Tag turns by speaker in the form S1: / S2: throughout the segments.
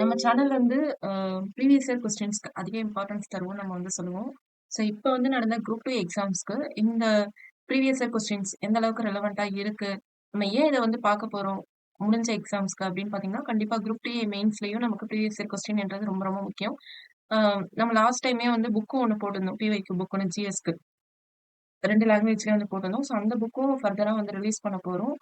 S1: நம்ம சேனல்ல வந்து ப்ரீவியஸ் இயர் கொஸ்டின்ஸ்க்கு அதிக இம்பார்ட்டன்ஸ் தருவோம் நம்ம வந்து சொல்லுவோம். ஸோ இப்போ வந்து நடந்த குரூப் டூ எக்ஸாம்ஸ்க்கு இந்த ப்ரீவியஸ் இயர் கொஸ்டின்ஸ் எந்த அளவுக்கு ரெலவென்ட்டா இருக்கு? நம்ம ஏன் இதை வந்து பார்க்க போறோம்? முடிஞ்ச எக்ஸாம்ஸ்க்கு அப்படின்னு பார்த்தீங்கன்னா, கண்டிப்பாக குரூப் டி மெயின்ஸ்லையும் நமக்கு ப்ரீவியஸ் இயர் கொஸ்டின்ன்றது ரொம்ப ரொம்ப முக்கியம். நம்ம லாஸ்ட் டைமே வந்து புக்கும் ஒன்று போட்டிருந்தோம். பிவைக்கு புக் ஒன்று ஜிஎஸ்க்கு. ரெண்டு லாங்குவேஜ்லேயும் வந்து போட்டிருந்தோம். ஸோ அந்த புக்கும் ஃபர்தராக வந்து ரிலீஸ் பண்ண போகிறோம்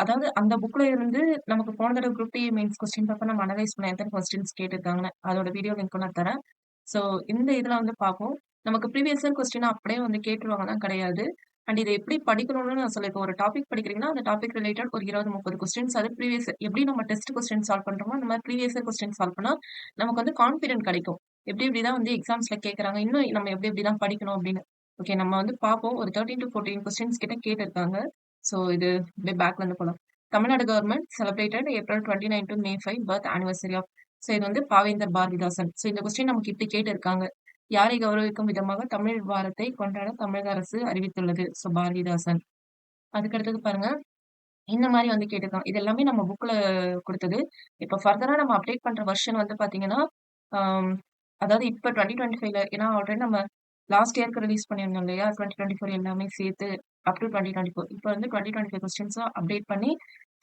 S1: அதாவது அந்த புக்ல இருந்து நமக்கு போன தடவை group D mains question paper நம்ம அனலைஸ் பண்ண எத்தனை கொஸ்டின்ஸ் கேட்டிருக்காங்கன்னு, அதோட வீடியோ லிங்க் நான் தரேன். ஸோ இந்த இதுல வந்து பார்ப்போம். நமக்கு ப்ரீவியஸ் இயர் கொஸ்டின அப்படியே வந்து கேட்டுருவாங்கலாம் கிடையாது. அண்ட் இதை எப்படி படிக்கணும்னு நான் சொல்லியிருக்கேன். ஒரு டாபிக் படிக்கிறீங்கன்னா, அந்த டாபிக் ரிலேட்டட் ஒரு 20, 30 கொஸ்டின்ஸ் அது ப்ரீவியஸ் எப்படி நம்ம டெஸ்ட் கொஸ்டின் சால்வ் பண்றோமோ, அந்த மாதிரி ப்ரீவியஸ் இயர் கொஸ்டின் சால்வ் பண்ணா, நமக்கு வந்து கான்ஃபிடென்ட் கிடைக்கும். எப்படி இப்படி தான் வந்து எக்ஸாம்ஸ்ல கேட்கறாங்க. இன்னும் நம்ம எப்படி எப்படி தான் படிக்கணும் அப்படின்னு. ஓகே நம்ம வந்து பார்ப்போம். ஒரு 13-14 கொஸ்டின்ஸ் கிட்ட கேட்டிருக்காங்க. ஸோ இது இப்படியே பேக்ல இருந்து போகலாம் Tamil Nadu government celebrated April twenty nine to May five birth anniversary of so இது வந்து பாவேந்தர் பாரதிதாசன். ஸோ இந்த கொஸ்டின் நமக்கு இப்படி கேட்டிருக்காங்க. யாரை கௌரவிக்கும் விதமாக தமிழ் வாரத்தை கொண்டாட தமிழக அரசு அறிவித்துள்ளது. ஸோ பாரதிதாசன். அதுக்கு அடுத்தது பாருங்க. இந்த மாதிரி வந்து கேட்டிருக்காங்க. இது எல்லாமே நம்ம புக்ல கொடுத்தது இப்போ ஃபர்தரா நம்ம அப்டேட் பண்ற வெர்ஷன் வந்து பார்த்தீங்கன்னா, அம் அதாவது இப்ப 2025ல ஏன்னா ஆல்ரெடி நம்ம லாஸ்ட் இயர்க்கு ரிலீஸ் பண்ணியிருந்தோம் இல்லையா? 2024 எல்லாமே சேர்த்து up to twenty twenty four இப்போ வந்து டுவெண்ட்டி 2025 கொஸ்டின்ஸ அப்டேட் பண்ணி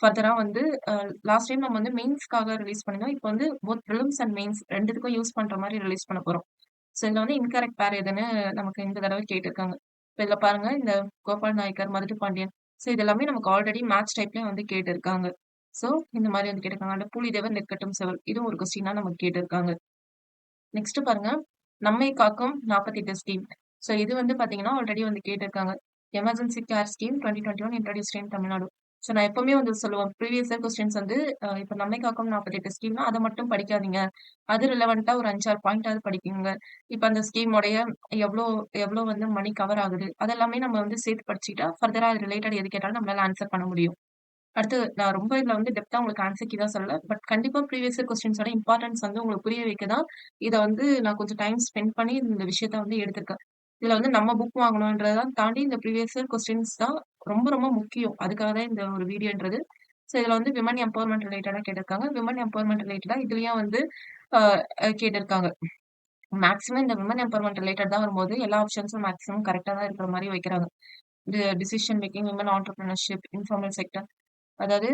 S1: ஃபர்தராக வந்து லாஸ்ட் டைம் நம்ம வந்து மெயின்ஸ்க்காக ரிலீஸ் பண்ணிணோம் இப்போ வந்து போத் ப்ரிலிம்ஸ் அண்ட் மெயின்ஸ் ரெண்டுத்துக்கும் யூஸ் பண்ணுற மாதிரி ரிலீஸ் பண்ண போகிறோம் ஸோ இதில் வந்து இன்கரெக்ட் பேர் எதுன்னு நமக்கு இந்த தடவை கேட்டிருக்காங்க. இப்போ இதில் பாருங்க இந்த கோபால் நாயக்கர், மருது பாண்டியன். ஸோ இது எல்லாமே நமக்கு ஆல்ரெடி மேட்ச் டைப்லேயும் வந்து கேட்டிருக்காங்க. ஸோ இந்த மாதிரி வந்து கேட்டிருக்காங்க. அந்த புலிதேவர் நெற்கட்டும் செவல். இதுவும் ஒரு கொஸ்டினாக நமக்கு கேட்டிருக்காங்க. நெக்ஸ்ட் பாருங்க. நம்மை காக்கும் 48 ஸ்கீம். ஸோ இது வந்து பார்த்தீங்கன்னா, ஆல்ரெடி வந்து கேட்டிருக்காங்க. Emergency care scheme 2021 introduced in Tamil Nadu. So நான் எப்பவுமே வந்து சொல்லுவேன். ப்ரீவியஸ் இயர் கொஸ்டின்ஸ் வந்து இப்போ நம்மை காக்கும் 48 ஸ்கீம்னா அதை மட்டும் படிக்காதீங்க. அது ரிலவெண்ட்டாக ஒரு 5, 6 பாயிண்டாவது படிக்குங்க. இப்போ அந்த ஸ்கீமோடைய எவ்வளோ எவ்வளோ வந்து மணி கவர் ஆகுது. அதெல்லாமே நம்ம வந்து சேர்த்து படிச்சுக்கிட்டா, ஃபர்தராக அது ரிலேட்டட் எது கேட்டாலும் நம்மளால ஆன்சர் பண்ண முடியும். அடுத்து நான் ரொம்ப இதில் வந்து டெப்த்தா உங்களுக்கு ஆன்சர்க்கு தான் சொல்லல. பட் கண்டிப்பாக ப்ரீவியஸ் இயர் கொஸ்டின்ஸோட இம்பார்ட்டன்ஸ் வந்து உங்களுக்கு புரிய வைக்க தான், இதை வந்து நான் கொஞ்சம் டைம் ஸ்பெண்ட் பண்ணி இந்த விஷயத்த வந்து எடுத்திருக்கேன். இதுல வந்து நம்ம புக் வாங்கணுன்றதான் தாண்டி இந்த ப்ரீவியஸ் இயர் கொஸ்டின்ஸ் தான் ரொம்ப ரொம்ப முக்கியம். அதுக்காக தான் இந்த ஒரு வீடியோன்றது. ஸோ இதுல வந்து விமன் எம்பவர்மெண்ட் ரிலேட்டடாக கேட்டிருக்காங்க. விமன் எம்பவர்மெண்ட் ரிலேட்டடாக இதுலயும் வந்து கேட்டிருக்காங்க. மேக்ஸிமம் இந்த விமன் எம்பவர்மெண்ட் ரிலேட்டட் தான் வரும்போது, எல்லா ஆப்ஷன்ஸும் மேக்ஸிமம் கரெக்டாக தான் இருக்கிற மாதிரி வைக்கிறாங்க. Decision making, women entrepreneurship informal sector அதாவது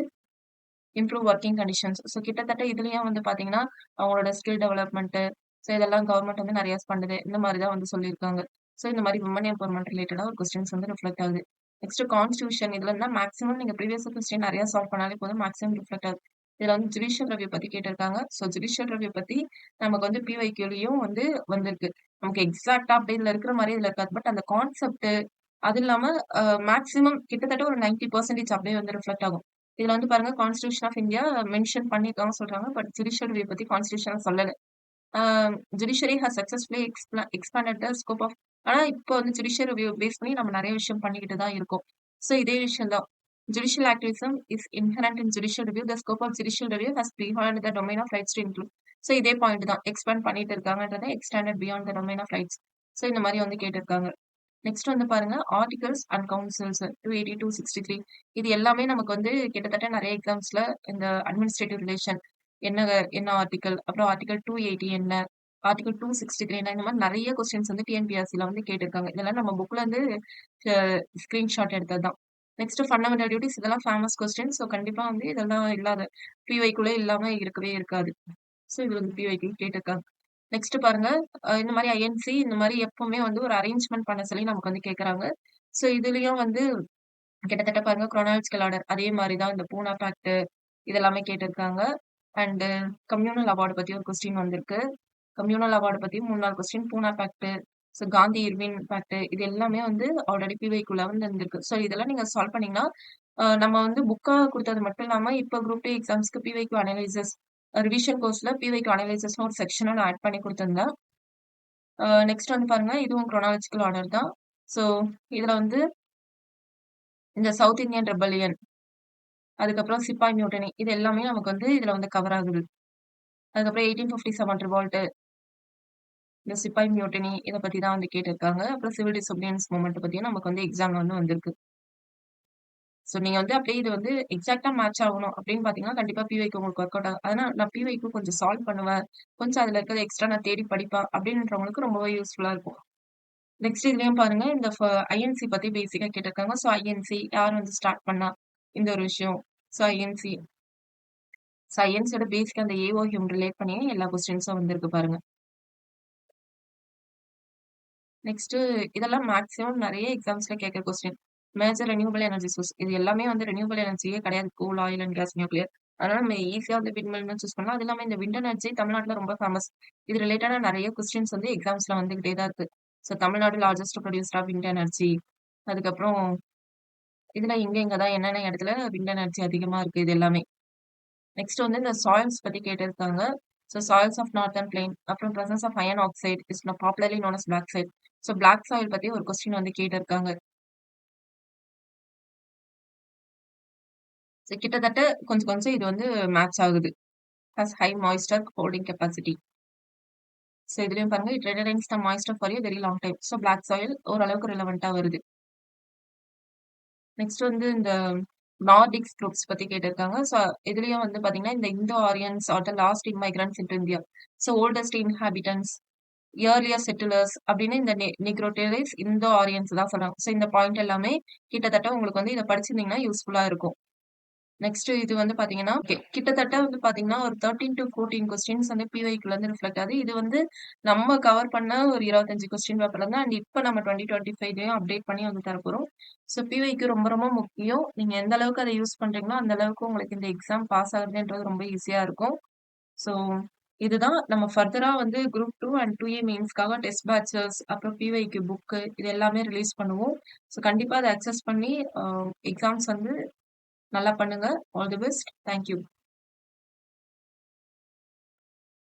S1: இம்ப்ரூவ் ஒர்க்கிங் கண்டிஷன்ஸ். ஸோ கிட்டத்தட்ட இதுலயும் வந்து பார்த்தீங்கன்னா, அவங்களோட ஸ்கில் டெவலப்மெண்ட்டு ஸோ இதெல்லாம் கவர்மெண்ட் வந்து நிறைய பண்ணுது. இந்த மாதிரி தான் வந்து சொல்லியிருக்காங்க. ஸோ இந்த மாதிரி உமன் எம்பவர்மெண்ட் ரிலேட்டடாக ஒரு கொஸ்டின்ஸ் வந்து ரிஃப்ளெக்ட் ஆகுது. நெக்ஸ்ட் கான்ஸ்டிடியூஷன் இதுல இருந்தா மேக்ஸிமம் நீங்க ப்ரீவியஸ் கொஸ்டின் நிறைய சால்வ் பண்ணாலே போதும். மேக்ஸிமம் ரிஃப்ளெக்ட் ஆகுது. இதுல வந்து ஜுடிஷியல் ரிவ்யூ பத்தி கேட்டிருக்காங்க. ஸோ ஜுடிஷியல் ரவியை பத்தி நமக்கு வந்து பிவைக்கியூலையும் வந்து வந்திருக்கு. நமக்கு எக்ஸாக்ட்டா அப்படியே இதுல இருக்கிற மாதிரி இதுல இருக்காது. பட் அந்த கான்செப்ட் அது இல்லாம மேக்ஸிமம் கிட்டத்தட்ட ஒரு 90% அப்படியே வந்து ரிஃப்ளெக்ட் ஆகும். இதுல வந்து பாருங்க கான்ஸ்டிடியூஷன் ஆஃப் இந்தியா மென்ஷன் பண்ணியிருக்காங்க சொல்றாங்க. பட் ஜுடிஷியல் ரிவ்யூ பத்தி கான்ஸ்டிடியூஷன்ல சொல்லலை ஜுடிஷியரி ஹஸ் சக்சஸ்ஃபுல்லி எக்ஸ்ப்ள எக்ஸ்பேண்டட் ஸ்கோப் ஆஃப் ஆனா இப்போ வந்து ஜுடிஷியல் ரிவ்யூ பேஸ் பண்ணி நம்ம நிறைய விஷயம் பண்ணிக்கிட்டு தான் இருக்கோம். ஸோ இதே விஷயம் தான். Judicial activism is inherent in judicial review. The scope of judicial review has behind the domain of rights to include. So இதே பாயிண்ட் தான். எக்ஸ்பேண்ட் பண்ணிட்டு இருக்காங்கன்றத extended beyond the domain of rights. So இந்த மாதிரி வந்து கேட்டிருக்காங்க. நெக்ஸ்ட் வந்து பாருங்க articles and councils 280, 263 இது எல்லாமே நமக்கு வந்து கிட்டத்தட்ட நிறைய எக்ஸாம்ஸ்ல இந்த அட்மினிஸ்ட்ரேட்டிவ் ரிலேஷன் என்ன என்ன ஆர்டிகல் அப்புறம் ஆர்டிகள் டூ எயிட்டி என்ன, ஆர்டிகிள் 263 என்ன இந்த மாதிரி நிறைய கொஸ்டின்ஸ் வந்து டிஎன்பிஎஸ்சில வந்து கேட்டிருக்காங்க. இதெல்லாம் நம்ம புக்ல இருந்து அ ஸ்கிரீன்ஷாட் எடுத்தது தான். நெக்ஸ்ட் ஃபண்டமெண்டல் டியூட்டிஸ் இதெல்லாம் ஃபேமஸ் கொஸ்டின். ஸோ கண்டிப்பா வந்து இதெல்லாம் இல்லாத பிஒய்க்குள்ளே இல்லாம இருக்கவே இருக்காது. ஸோ இது வந்து பிஒய்க்கு கேட்டிருக்காங்க. நெக்ஸ்ட் பாருங்க இந்த மாதிரி ஐஎன்சி இந்த மாதிரி எப்பவுமே வந்து ஒரு அரேஞ்ச்மெண்ட் பண்ண சொல்லி நமக்கு வந்து கேட்கறாங்க. ஸோ இதுலயும் வந்து கிட்டத்தட்ட பாருங்க குரோனாலஜிக்கல் ஆர்டர் அதே மாதிரி தான் இந்த பூனா பேக்ட் இதெல்லாமே கேட்டிருக்காங்க. அண்டு கம்யூனல் அவார்டு பற்றி ஒரு கொஸ்டின் வந்திருக்கு. கம்யூனல் அவார்டு பத்தி 3, 4 question Poona pact so Gandhi Irwin pact இது எல்லாமே வந்து ஆல்ரெடி பிவைக்குள்ள வந்து இருந்திருக்கு. ஸோ இதெல்லாம் நீங்க சால்வ் பண்ணீங்கன்னா, நம்ம வந்து புக்காக கொடுத்தது மட்டும் இல்லாம இப்ப குரூப் 2 எக்ஸாம்ஸ்க்கு பிவைக்கு அனலைசஸ் ரிவிஷன் கோர்ஸ்ல பிவைக்கு அனலைசஸ்னு ஒரு செக்ஷனை நான் ஆட் பண்ணி கொடுத்துருந்தேன் நெக்ஸ்ட் வந்து பாருங்க இதுவும் குரோனாலஜிக்கல் ஆர்டர் தான். ஸோ இதுல வந்து இந்த சவுத் இந்தியன் ரெபலியன் அதுக்கப்புறம் சிப்பாய் மியூட்டனி இது எல்லாமே நமக்கு வந்து இதுல வந்து கவர் ஆகுது. அதுக்கப்புறம் எயிட்டீன் ஃபிஃப்டி செவன் ரிவால்ட்டு இந்த சிப்பாய் மியூட்டனி இத பத்தி தான் வந்து கேட்டிருக்காங்க. அப்புறம் சிவில் டிசோபிடியன்ஸ் மூவ்மெண்ட் பத்தியும் நமக்கு வந்து எக்ஸாம்ல வந்து வந்திருக்கு. ஸோ நீங்க வந்து அப்படியே இது வந்து எக்ஸாக்ட்டா மேட்ச் ஆகணும் அப்படின்னு பார்த்தீங்கன்னா, கண்டிப்பா பிஒய்க்கு உங்களுக்கு ஒர்க் அவுட் ஆகும். அதனால நான் பிஒய்க்கு கொஞ்சம் சால்வ் பண்ணுவேன். கொஞ்சம் அதுல இருக்கிறது எக்ஸ்ட்ரா நான் தேடி படிப்பேன் அப்படின்றவங்களுக்கு ரொம்பவே யூஸ்ஃபுல்லா இருக்கும். நெக்ஸ்ட் இதுலயும் பாருங்க இந்த ஃப ஐஎன்சி பத்தி பேசிக்கா கேட்டிருக்காங்க. ஸோ ஐஎன்சி யார் வந்து ஸ்டார்ட் பண்ணா? இந்த ஒரு விஷயம். ஸோ ஐஎன்சி ஸோ ஐஎன்சியோட பேசிக்கா அந்த ஏஓஹியம் ரிலேட் பண்ணியே எல்லா கொஸ்டின்ஸும் வந்திருக்கு பாருங்க. நெக்ஸ்ட்டு இதெல்லாம் மேக்ஸிமம் நிறைய எக்ஸாம்ஸ்ல கேட்கிற question. Major renewable energy source. இது எல்லாமே வந்து ரெனியூவபிள் எனர்ஜியே கிடையாது. Coal, oil and gas, nuclear. அதனால நம்ம ஈஸியா வந்து விண்மில்னு சூஸ் பண்ணலாம். அது இல்லாம இந்த விண்ட் எனர்ஜி தமிழ்நாட்டுல ரொம்ப ஃபேமஸ். இது ரிலேட்டடா நிறைய கொஸ்டின்ஸ் வந்து எக்ஸாம்ஸ்ல வந்துகிட்டே தான் இருக்கு. So Tamil Nadu largest producer of wind energy. அதுக்கப்புறம் இதுல எங்க எங்க தான் என்னென்ன இடத்துல விண்ட் எனர்ஜி அதிகமா இருக்கு இது எல்லாமே. நெக்ஸ்ட் வந்து இந்த சாயில்ஸ் பத்தி கேட்டிருக்காங்க. So soils of northern plain அப்புறம் presence of iron oxide is popularly known as black side. So black soil பத்தி ஒரு கொஸ்டின் வந்து கேட்டிருக்காங்க. ஸோ கிட்டத்தட்ட கொஞ்சம் கொஞ்சம் இது வந்து மேட்ச் ஆகுது. Has high moisture holding capacity. So இதுலயும் பாருங்க it retains the moisture for a very long time. So black soil ஓரளவுக்கு ரிலவென்ட்டா வருது. நெக்ஸ்ட் வந்து இந்த நார்டிக்ஸ் குரூப்ஸ் பத்தி கேட்டிருக்காங்க. ஸோ இதுலயும் வந்து பார்த்தீங்கன்னா, இந்த Indo Aryans are the last immigrants into India. So oldest inhabitants earlier settlers அப்படின்னு இந்த நெ நிக்ரோட்டரிஸ் இந்த ஆரியன்ஸ் தான் சொல்றாங்க. ஸோ இந்த பாயிண்ட் எல்லாமே கிட்டத்தட்ட உங்களுக்கு வந்து இதை படிச்சிருந்தீங்கன்னா யூஸ்ஃபுல்லா இருக்கும். நெக்ஸ்ட் இது வந்து பார்த்தீங்கன்னா, ஓகே கிட்டத்தட்ட வந்து பார்த்தீங்கன்னா, ஒரு 13-14 கொஸ்டின்ஸ் வந்து பிஒய்க்குள்ள இருந்து ரிஃப்ளெக்ட் ஆகுது. இது வந்து நம்ம கவர் பண்ண ஒரு 25 கொஸ்டின் பேப்பர்ல இருந்து அண்ட் இப்போ நம்ம 2025லயும் அப்டேட் பண்ணி வந்து தரப்போறோம். ஸோ பிவைக்கு ரொம்ப ரொம்ப முக்கியம். நீங்க எந்த அளவுக்கு அதை யூஸ் பண்றீங்களோ, அந்த அளவுக்கு உங்களுக்கு இந்த எக்ஸாம் பாஸ் ஆகுதுன்றது ரொம்ப ஈஸியா இருக்கும். ஸோ இதுதான் நம்ம ஃபர்தரா வந்து குரூப் டூ அண்ட் 2ஏ மெயின்ஸ்க்காக டெஸ்ட் பேச்சர்ஸ் அப்புறம் பிவைக்கு புக்கு இது எல்லாமே ரிலீஸ் பண்ணுவோம். ஸோ கண்டிப்பாக அதை அக்சஸ் பண்ணி எக்ஸாம்ஸ் வந்து நல்லா பண்ணுங்க. All the best. Thank you.